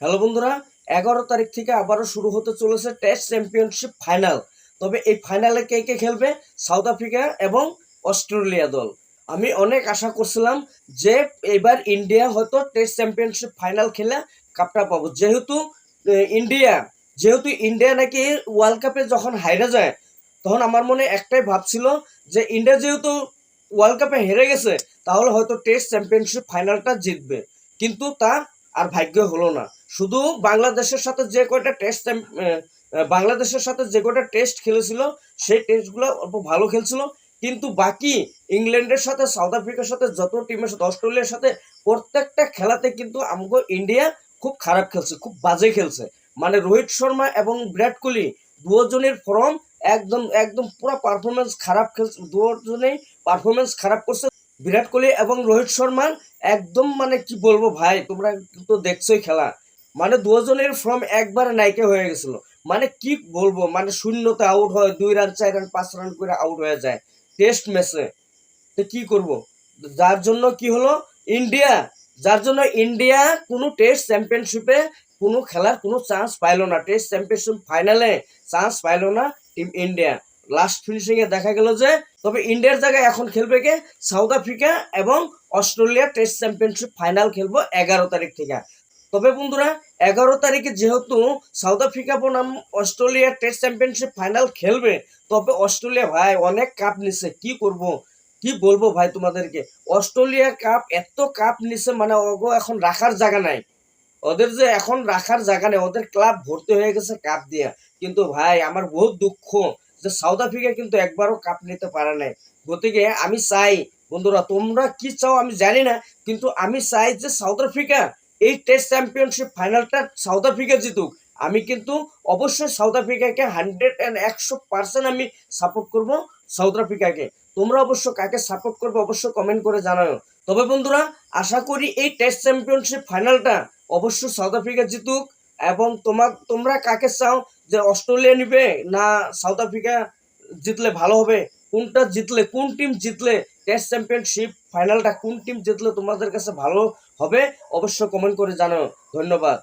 Hello বন্ধুরা, এগারো তারিখ থেকে আবারও শুরু হতে চলেছে টেস্ট চ্যাম্পিয়নশিপ ফাইনাল তবে এই ফাইনালে কে কে খেলবে? সাউথ আফ্রিকা এবং অস্ট্রেলিয়া দল। আমি অনেক আশা করছিলাম যে এবার ইন্ডিয়া হয়তো টেস্ট চ্যাম্পিয়নশিপ ফাইনাল খেলে কাপটা পাবো। যেহেতু ইন্ডিয়া যেহেতু ইন্ডিয়া নাকি ওয়ার্ল্ড কাপে যখন হাইরে যায়, তখন আমার মনে একটাই ভাবছিল যে ইন্ডিয়া যেহেতু ওয়ার্ল্ড কাপে হেরে গেছে, তাহলে হয়তো টেস্ট চ্যাম্পিয়নশিপ ফাইনালটা জিতবে। কিন্তু তা আর ভাগ্য হলো না। শুধু বাংলাদেশের সাথে যে কয়টা টেস্ট বাংলাদেশের সাথে যে কয়টা টেস্ট খেলেছিল, সেই টেস্টগুলো অল্প ভালো খেলছিল। কিন্তু বাকি ইংল্যান্ডের সাথে, সাউথ আফ্রিকার সাথে, যত টিমের সাথে, অস্ট্রেলিয়ার সাথে, প্রত্যেকটা খেলাতে কিন্তু আমাকে ইন্ডিয়া খুব খারাপ খেলছে, খুব বাজে খেলছে। মানে রোহিত শর্মা এবং বিরাট কোহলি দুজনের ফর্ম একদম একদম পুরো পারফরমেন্স খারাপ খেলছে, দুজনেই পারফরমেন্স খারাপ করছে। বিরাট কোহলি এবং রোহিত শর্মার একদম মানে কি বলব ভাই, তোমরা তো দেখছোই খেলা। মানে দুজনের ফর্ম একবারে নাইকে হয়ে গেছিল। মানে কি বলব মানে শূন্যতে আউট হয়, দুই রান চার রান পাঁচ রান করে আউট হয়ে যায়। টেস্ট ম্যাচে তো কি করব? যার জন্য কি হলো? ইন্ডিয়া যার জন্য ইন্ডিয়া কোনো টেস্ট চ্যাম্পিয়নশিপে কোনো খেলার কোনো চান্স পাইলো না। টেস্ট চ্যাম্পিয়নশিপ ফাইনালে চান্স পাইলো না টিম ইন্ডিয়া লাস্ট ফিনিশিংয়ে দেখা গেল যে, তবে ইন্ডিয়ার জায়গায় এখন খেলবে কে? সাউথ আফ্রিকা এবং অস্ট্রেলিয়া টেস্ট চ্যাম্পিয়নশিপ ফাইনাল খেলব এগারো তারিখ থেকে। তবে বন্ধুরা, এগারো তারিখে যেহেতু সাউথ আফ্রিকা বনাম অস্ট্রেলিয়া টেস্ট চ্যাম্পিয়নশিপ ফাইনাল খেলবে, তবে অস্ট্রেলিয়া ভাই অনেক কাপ নিছে। কি করব? কি বলব ভাই তোমাদেরকে? অস্ট্রেলিয়া কাপ এত কাপ নিছে মানে ওগো এখন রাখার জায়গা নাই। ওদের যে এখন রাখার জায়গা নেই, ওদের ক্লাব ভর্তি হয়ে গেছে কাপ দিয়া। কিন্তু ভাই আমার বহুত দুঃখ যে সাউথ আফ্রিকা কিন্তু একবারও কাপ নিতে পারে নাই। গতিকে আমি চাই, বন্ধুরা তোমরা কি চাও আমি জানি না, কিন্তু আমি চাই যে সাউথ আফ্রিকা এই টেস্ট চ্যাম্পিয়নশিপ ফাইনালটা সাউথ আফ্রিকা জিতুক, আমি কিন্তু অবশ্যই সাউথ আফ্রিকাকে হান্ড্রেড অ্যান্ড একশো পার্সেন্ট আমি সাপোর্ট করব সাউথ আফ্রিকাকে তোমরা অবশ্য কাকে সাপোর্ট করবে অবশ্যই কমেন্ট করে জানাও তবে বন্ধুরা, আশা করি এই টেস্ট চ্যাম্পিয়নশিপ ফাইনালটা অবশ্যই সাউথ আফ্রিকা জিতুক এবং তোমার তোমরা কাকে চাও যে অস্ট্রেলিয়া নিবে না সাউথ আফ্রিকা জিতলে ভালো হবে? কোনটা জিতলে, কোন টিম জিতলে টেস্ট চ্যাম্পিয়নশিপ ফাইনালটা কোন টিম জিতলে তোমাদের কাছে ভালো হবে, অবশ্যই কমেন্ট করে জানাও। ধন্যবাদ।